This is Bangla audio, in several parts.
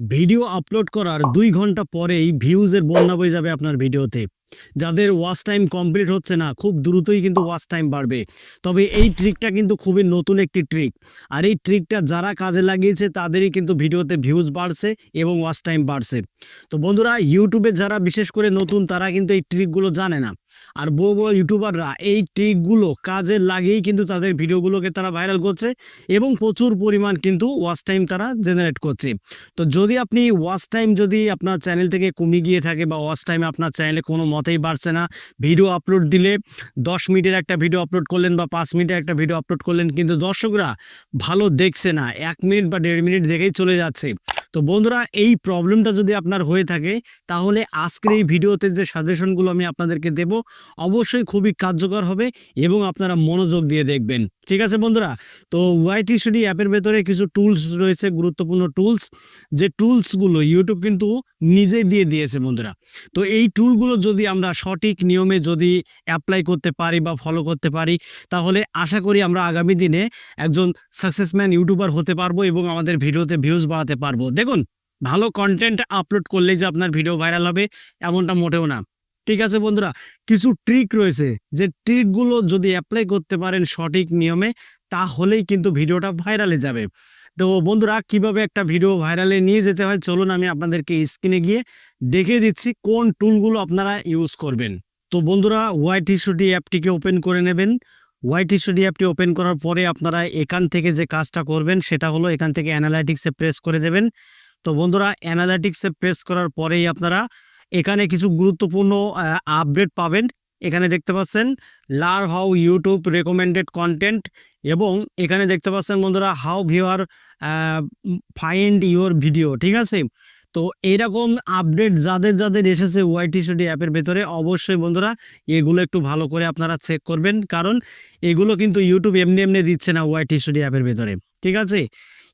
ভিডিও আপলোড করার দুই ঘণ্টা পরেই ভিউজের বন্যা বয়ে যাবে আপনার ভিডিওতে। যাদের ওয়াচ টাইম কমপ্লিট হচ্ছে না, খুব দ্রুতই কিন্তু ওয়াচ টাইম বাড়বে। তবে এই ট্রিকটা কিন্তু খুবই নতুন একটি ট্রিক আর এই ট্রিকটা যারা কাজে লাগিয়েছে, তাদেরই কিন্তু ভিডিওতে ভিউজ বাড়ছে এবং ওয়াচ টাইম বাড়ছে। তো বন্ধুরা ইউটিউবে যারা বিশেষ করে নতুন, তারা কিন্তু এই ট্রিকগুলো জানে না। আর বউ বউ ইউটিউবাররা এই ট্রিকগুলো কাজে লাগিয়েই কিন্তু তাদের ভিডিওগুলোকে তারা ভাইরাল করছে এবং প্রচুর পরিমাণ কিন্তু ওয়াচ টাইম তারা জেনারেট করছে। তো যদি আপনি ওয়াচ টাইম যদি আপনার চ্যানেল থেকে কমে গিয়ে থাকে বা ওয়াচ টাইম আপনার চ্যানেলে কোনো মতেই বাড়ছে না ভিডিও আপলোড দিলে দশ মিনিটের একটা ভিডিও আপলোড করলেন বা পাঁচ মিনিটের একটা ভিডিও আপলোড করলেন কিন্তু দর্শকরা ভালো দেখছে না, এক মিনিট বা দেড় মিনিট দেখেই চলে যাচ্ছে। তো বন্ধুরা, এই প্রবলেমটা যদি আপনার হয়ে থাকে, তাহলে আজকের এই ভিডিওতে যে সাজেশনগুলো আমি আপনাদেরকে দেব, অবশ্যই খুবই কার্যকর হবে এবং আপনারা মনোযোগ দিয়ে দেখবেন। ঠিক আছে বন্ধুরা? তো ওয়াইটি স্টুডি অ্যাপের ভেতরে কিছু টুলস রয়েছে, গুরুত্বপূর্ণ টুলস যে টুলসগুলো ইউটিউব কিন্তু নিজেই দিয়ে দিয়েছে বন্ধুরা। তো এই টুলগুলো যদি আমরা সঠিক নিয়মে যদি অ্যাপ্লাই করতে পারি বা ফলো করতে পারি, তাহলে আশা করি আমরা আগামী দিনে একজন সাকসেসম্যান ইউটিউবার হতে পারব এবং আমাদের ভিডিওতে ভিউজ বাড়াতে পারব। দেখুন, ভালো কন্টেন্ট আপলোড করলেই যে আপনার ভিডিও ভাইরাল হবে, এমনটা মোটেও না। ঠিক আছে বন্ধুরা, কিছু ট্রিক রয়েছে, যে ট্রিকগুলো যদি অ্যাপ্লাই করতে পারেন সঠিক নিয়মে, তাহলেই কিন্তু ভিডিওটা ভাইরালে যাবে। তো বন্ধুরা, কীভাবে একটা ভিডিও ভাইরালে নিয়ে যেতে হয়, চলুন আমি আপনাদেরকে স্ক্রিনে গিয়ে দেখে দিচ্ছি কোন টুলগুলো আপনারা ইউজ করবেন। তো বন্ধুরা হোয়াইট স্টুডি অ্যাপটিকে ওপেন করে নেবেন। হোয়াইট স্টুডি অ্যাপটি ওপেন করার পরে আপনারা এখান থেকে যে কাজটা করবেন, সেটা হলো এখান থেকে অ্যানালাইটিক্সে প্রেস করে দেবেন। তো বন্ধুরা অ্যানালাইটিক্সে প্রেস করার পরেই আপনারা এখানে কিছু গুরুত্বপূর্ণ আপডেট পাবেন। এখানে দেখতে পাচ্ছেন learn how YouTube recommended content এবং এখানে দেখতে পাচ্ছেন বন্ধুরা how viewer find your video ঠিক আছে? তো এইরকম আপডেট যাদের যাদের এসেছে ওয়াইটি স্টুডি অ্যাপের ভেতরে, অবশ্যই বন্ধুরা এগুলো একটু ভালো করে আপনারা চেক করবেন। কারণ এগুলো কিন্তু ইউটিউব এমনি এমনি দিচ্ছে না ওয়াইটি স্টুডি অ্যাপের ভেতরে। ঠিক আছে?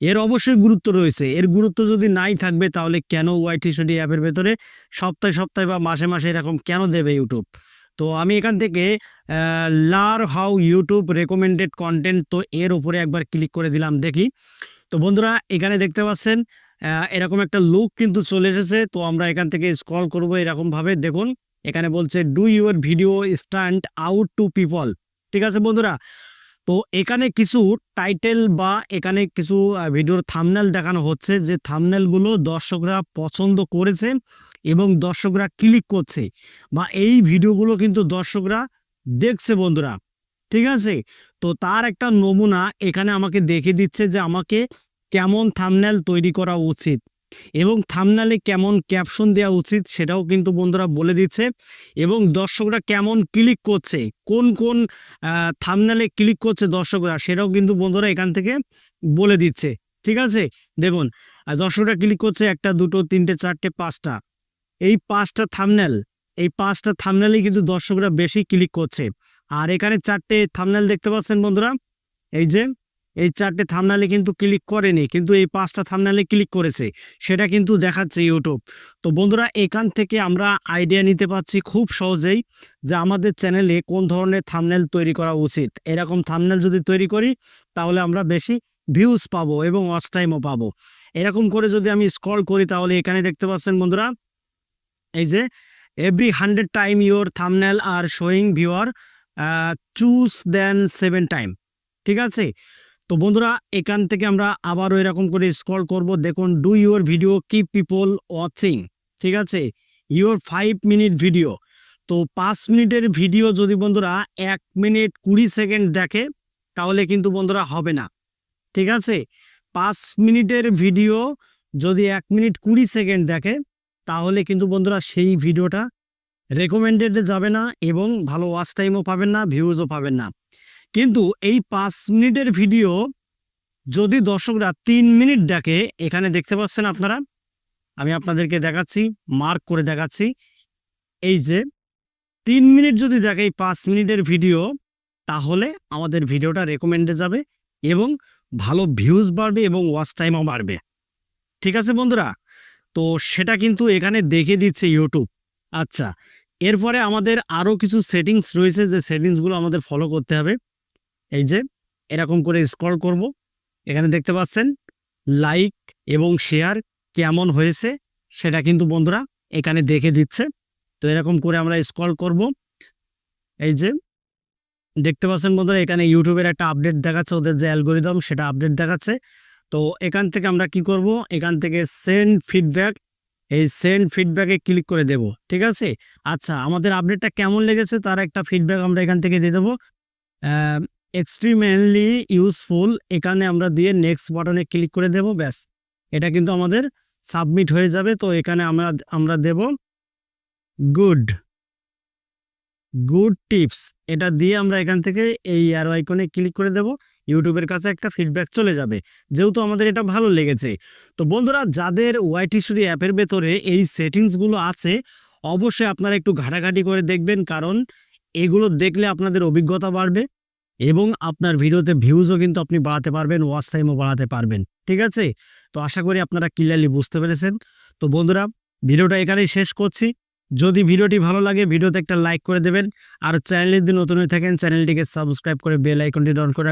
এর অবশ্যই গুরুত্ব রয়েছে। এর গুরুত্ব যদি নাই থাকবে, তাহলে কেন ওয়াইটি স্টুডি অ্যাপের ভেতরে সপ্তাহে সপ্তাহে বা মাসে মাসে এরকম কেন দেবে ইউটিউব তো আমি এখান থেকে learn how YouTube recommended content তো এর উপরে একবার ক্লিক করে দিলাম দেখি। তো বন্ধুরা, এখানে দেখতে পাচ্ছেন এরকম একটা লুক কিন্তু চলে এসেছে। তো আমরা এখান থেকে স্ক্রল করব এরকম ভাবে। দেখুন, এখানে বলছে do your video stand out to people ঠিক আছে বন্ধুরা? তো এখানে কিছু টাইটেল বা এখানে কিছু ভিডিওর থামনেল দেখানো হচ্ছে, যে থামনেলগুলো দর্শকরা পছন্দ করেছে এবং দর্শকরা ক্লিক করছে বা এই ভিডিওগুলো কিন্তু দর্শকরা দেখছে বন্ধুরা। ঠিক আছে? তো তার একটা নমুনা এখানে আমাকে দেখে দিচ্ছে যে আমাকে কেমন থামনেল তৈরি করা উচিত এবং থামনেলে কেমন ক্যাপশন দেওয়া উচিত সেটাও কিন্তু বন্ধুরা বলে দিচ্ছে এবং দর্শকরা কেমন ক্লিক করছে, কোন কোন থামনেলে ক্লিক করছে দর্শকরা সেটাও কিন্তু বন্ধুরা এখান থেকে বলে দিচ্ছে, ঠিক আছে? দেখুন দর্শকরা ক্লিক করছে একটা, দুটো, তিনটে, চারটে, পাঁচটা। এই পাঁচটা থামনেল এই পাঁচটা থামনেলই কিন্তু দর্শকরা বেশি ক্লিক করছে। আর এখানে চারটে থামনেল দেখতে পাচ্ছেন বন্ধুরা, এই যে এই চারটে থামনালে কিন্তু ক্লিক করেনি, কিন্তু এই পাঁচটা থামনালে ক্লিক করেছে। সেটা কিন্তু দেখাচ্ছে ইউটিউব তো বন্ধুরা, এখান থেকে আমরা আইডিয়া নিতে পারছি খুব সহজেই যে আমাদের চ্যানেলে কোন ধরনের থামনেল তৈরি করা উচিত। এরকম থামনেল যদি তৈরি করি, তাহলে আমরা বেশি ভিউজ পাবো এবং ওয়াচ টাইমও পাবো। এরকম করে যদি আমি স্ক্রল করি, তাহলে এখানে দেখতে পাচ্ছেন বন্ধুরা, এই যে every hundred time your thumbnail are showing viewer choose then seven time ঠিক আছে? তো বন্ধুরা, এখান থেকে আমরা আবারও এরকম করে স্ক্রল করব। দেখুন do your video keep people watching ঠিক আছে? ইউর ফাইভ মিনিট ভিডিও তো পাঁচ মিনিটের ভিডিও যদি বন্ধুরা এক মিনিট কুড়ি সেকেন্ড দেখে, তাহলে কিন্তু বন্ধুরা হবে না, ঠিক আছে? পাঁচ মিনিটের ভিডিও যদি এক মিনিট কুড়ি সেকেন্ড দেখে, তাহলে কিন্তু বন্ধুরা সেই ভিডিওটা রেকমেন্ডেডে যাবে না এবং ভালো ওয়াচ টাইমও পাবেন না ভিউজও পাবেন না। কিন্তু এই পাঁচ মিনিটের ভিডিও যদি দর্শকরা তিন মিনিট দেখে, এখানে দেখতে পাচ্ছেন আপনারা, আমি আপনাদেরকে দেখাচ্ছি মার্ক করে দেখাচ্ছি। এই যে, তিন মিনিট যদি দেখে এই পাঁচ মিনিটের ভিডিও, তাহলে আমাদের ভিডিওটা রেকমেন্ডে যাবে এবং ভালো ভিউজ বাড়বে এবং ওয়াচ টাইমও বাড়বে। ঠিক আছে বন্ধুরা? তো সেটা কিন্তু এখানে দেখে দিচ্ছে ইউটিউব আচ্ছা এরপরে আমাদের আরও কিছু সেটিংস রয়েছে, যে সেটিংসগুলো আমাদের ফলো করতে হবে। এই যে, এরকম করে স্ক্রল করব। এখানে দেখতে পাচ্ছেন লাইক এবং শেয়ার কেমন হয়েছে সেটা কিন্তু বন্ধুরা এখানে দেখে দিচ্ছে। তো এরকম করে আমরা স্ক্রল করব। এই যে, দেখতে পাচ্ছেন বন্ধুরা, এখানে ইউটিউবের একটা আপডেট দেখাচ্ছে, ওদের যে অ্যালগোরিদম সেটা আপডেট দেখাচ্ছে। তো এখান থেকে আমরা কি করব? এখান থেকে সেন্ড ফিডব্যাক এই সেন্ড ফিডব্যাকে ক্লিক করে দেব, ঠিক আছে? আচ্ছা আমাদের আপডেটটা কেমন লেগেছে তার একটা ফিডব্যাক আমরা এখান থেকে দিয়ে দেবো। এক্সট্রিমেনলি ইউজফুল এখানে আমরা দিয়ে নেক্সট বাটনে ক্লিক করে দেব, ব্যাস। এটা কিন্তু আমাদের সাবমিট হয়ে যাবে, তো এখানে আমরা আমরা দেব গুড গুড টিপস এটা দিয়ে আমরা এখান থেকে এই আর আইকনে ক্লিক করে দেব ইউটিউবের কাছে একটা ফিডব্যাক চলে যাবে। যেহেতু আমাদের এটা ভালো লেগেছে। তো বন্ধুরা, যাদের ওয়াইটি স্টুডিও অ্যাপের ভেতরে এই সেটিংসগুলো আছে, অবশ্যই আপনারা একটু ঘাটাঘাটি করে দেখবেন, কারণ এগুলো দেখলে আপনাদের অভিজ্ঞতা বাড়বে। এবং আপনার ভিডিওতে ভিউজও কিন্তু আপনি বাড়াতে পারবেন ওয়াচ টাইমও বাড়াতে পারবেন, ঠিক আছে? তো আশা করি আপনারা ক্লিয়ারলি বুঝতে পেরেছেন। তো বন্ধুরা, ভিডিওটা এখানেই শেষ করছি। যদি ভিডিওটি ভালো লাগে, ভিডিওতে একটা লাইক করে দেবেন। আর চ্যানেলের যদি নতুন হয়ে থাকেন চ্যানেলটিকে সাবস্ক্রাইব করে বেল আইকনটি অন করে